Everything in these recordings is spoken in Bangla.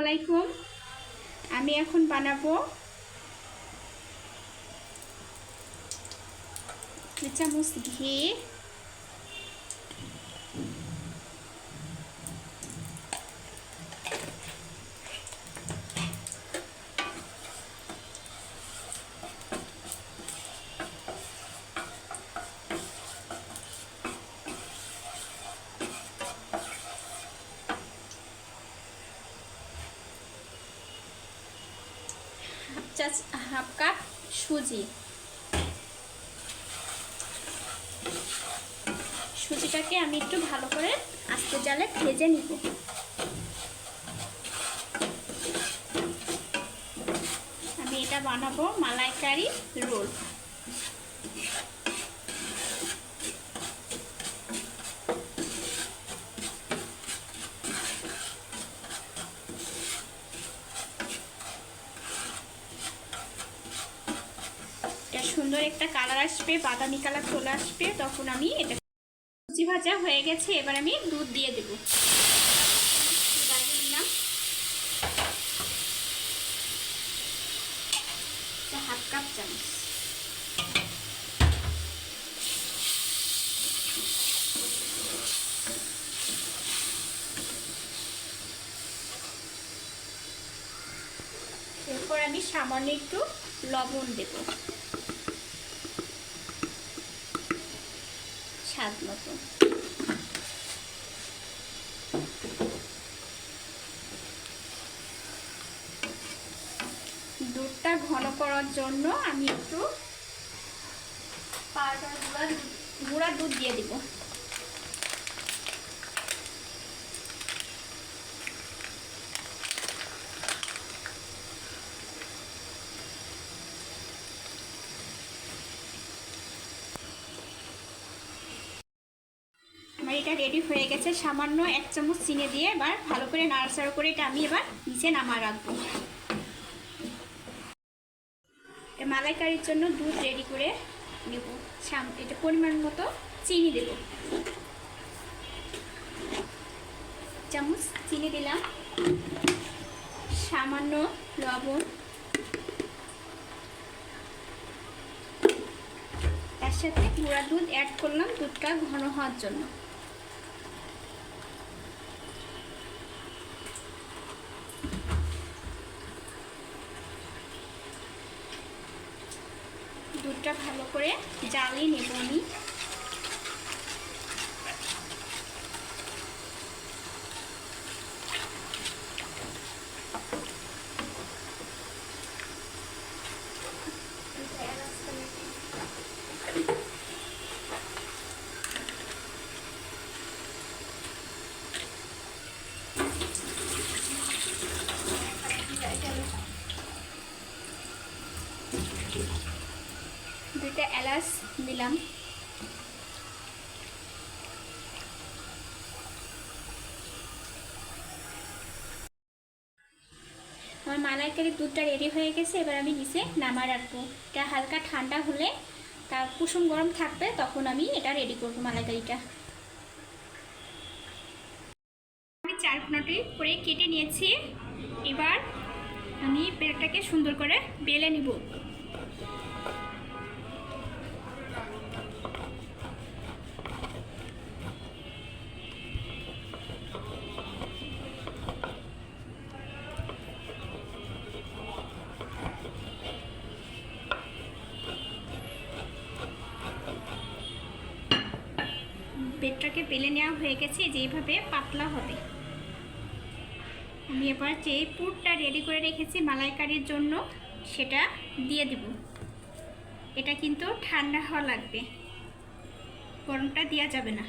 আলাইকুম। আমি এখন বানাবো চামচ ঘি। চা হাফ কাপ সুজি। সুজিটাকে আমি একটু ভালো করে আস্তে জালে ভেজে নিব। আমি এটা বানাবো মালাইকারি রোল। সুন্দর একটা কালার আসবে, বাদামি কালার চলে আসবে, তখন আমি এটা সুজি ভাজা হয়ে গেছে, এবার আমি দুধ দিয়ে দেব। হাফ কাপ চামচ। এরপর আমি সামান্য একটু লবণ দেব। স্বাদ মতো দুধটা ঘন করার জন্য আমি একটু পাউডার গুঁড়া গুঁড়া দুধ দিয়ে দিব। এটা রেডি হয়ে গেছে। সামান্য এক চামচ চিনি দিয়ে এবার ভালো করে নাড়াচাড়া করে এটা আমি এবার নিচে নামা রাখব। মালাইকারির জন্য দুধ রেডি করে নেব। এটা পরিমাণ মতো চিনি দেব। চামচ চিনি দিলাম। সামান্য লবণ। তার সাথে গুঁড়া দুধ অ্যাড করলাম দুধটা ঘন হওয়ার জন্য। দুধটা ভালো করে জ্বালিয়ে নেব আমি। দুইটা এলাচ দিলাম। আমার মালাইকারির দুধটা রেডি হয়ে গেছে, এবার আমি নিচে নামা রাখব। এটা হালকা ঠান্ডা হলে তার কুসুম গরম থাকবে, তখন আমি এটা রেডি করব মালাইকারিটা। আমি চার কোনাটি করে কেটে নিয়েছি। এবার আমি পেটটাকে সুন্দর করে বেলে নিব। পেটটাকে পেলে নেওয়া হয়ে গেছে যেইভাবে পাতলা হবে। আমি এবার যে পুরটা রেডি করে রেখেছি মালাইকারির জন্য, সেটা দিয়ে দেব। এটা কিন্তু ঠান্ডা হওয়া লাগবে। গরমটা দেওয়া যাবে না।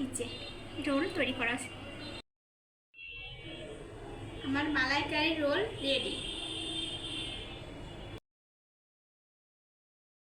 এই যে। রোল তৈরি করা আমার মালাইকারি রোল রেডি